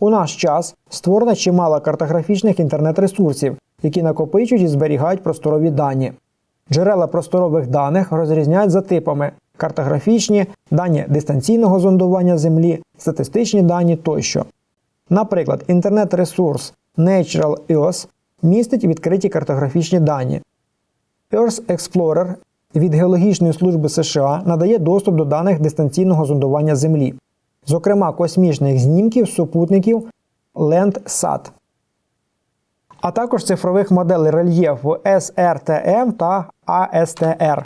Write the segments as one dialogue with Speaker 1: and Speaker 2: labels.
Speaker 1: У наш час створено чимало картографічних інтернет-ресурсів, які накопичують і зберігають просторові дані. Джерела просторових даних розрізняють за типами картографічні, дані дистанційного зондування Землі, статистичні дані тощо. Наприклад, інтернет-ресурс Natural Earth містить відкриті картографічні дані. Earth Explorer від Геологічної служби США надає доступ до даних дистанційного зондування Землі, зокрема космічних знімків супутників Landsat, а також цифрових моделей рельєфу SRTM та ASTR.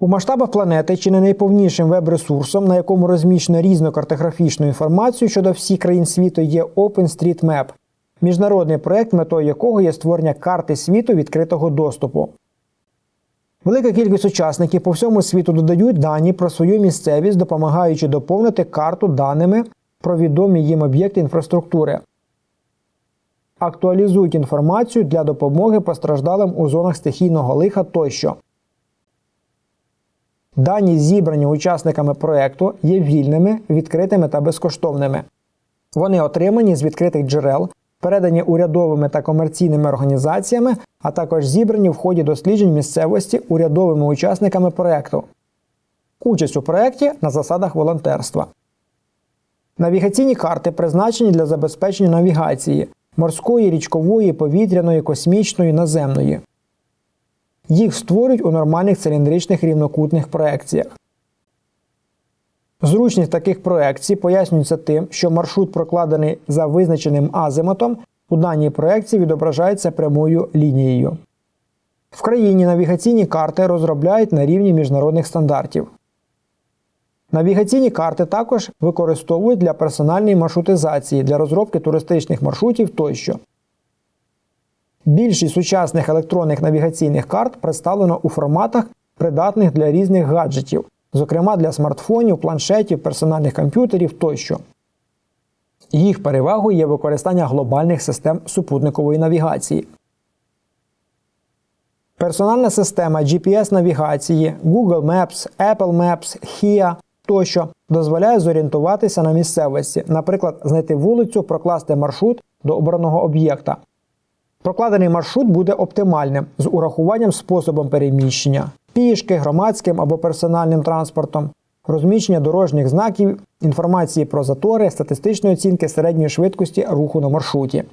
Speaker 1: У масштабах планети чи не найповнішим веб-ресурсом, на якому розміщено різну картографічну інформацію щодо всіх країн світу, є OpenStreetMap – міжнародний проект, метою якого є створення карти світу відкритого доступу. Велика кількість учасників по всьому світу додають дані про свою місцевість, допомагаючи доповнити карту даними про відомі їм об'єкти інфраструктури. Актуалізують інформацію для допомоги постраждалим у зонах стихійного лиха тощо. Дані, зібрані учасниками проекту, є вільними, відкритими та безкоштовними. Вони отримані з відкритих джерел, передані урядовими та комерційними організаціями, а також зібрані в ході досліджень місцевості урядовими учасниками проекту. Участь у проєкті на засадах волонтерства. Навігаційні карти призначені для забезпечення навігації морської, річкової, повітряної, космічної, наземної. Їх створюють у нормальних циліндричних рівнокутних проекціях. Зручність таких проекцій пояснюється тим, що маршрут, прокладений за визначеним азимутом, у даній проекції відображається прямою лінією. В країні навігаційні карти розробляють на рівні міжнародних стандартів. Навігаційні карти також використовують для персональної маршрутизації, для розробки туристичних маршрутів тощо. Більшість сучасних електронних навігаційних карт представлено у форматах, придатних для різних гаджетів, зокрема для смартфонів, планшетів, персональних комп'ютерів тощо. Їх перевагою є використання глобальних систем супутникової навігації. Персональна система GPS-навігації, Google Maps, Apple Maps, HIA тощо дозволяє зорієнтуватися на місцевості, наприклад, знайти вулицю, прокласти маршрут до обраного об'єкта. Прокладений маршрут буде оптимальним з урахуванням способом переміщення пішки, громадським або персональним транспортом, розміщення дорожніх знаків, інформації про затори, статистичної оцінки середньої швидкості руху на маршруті.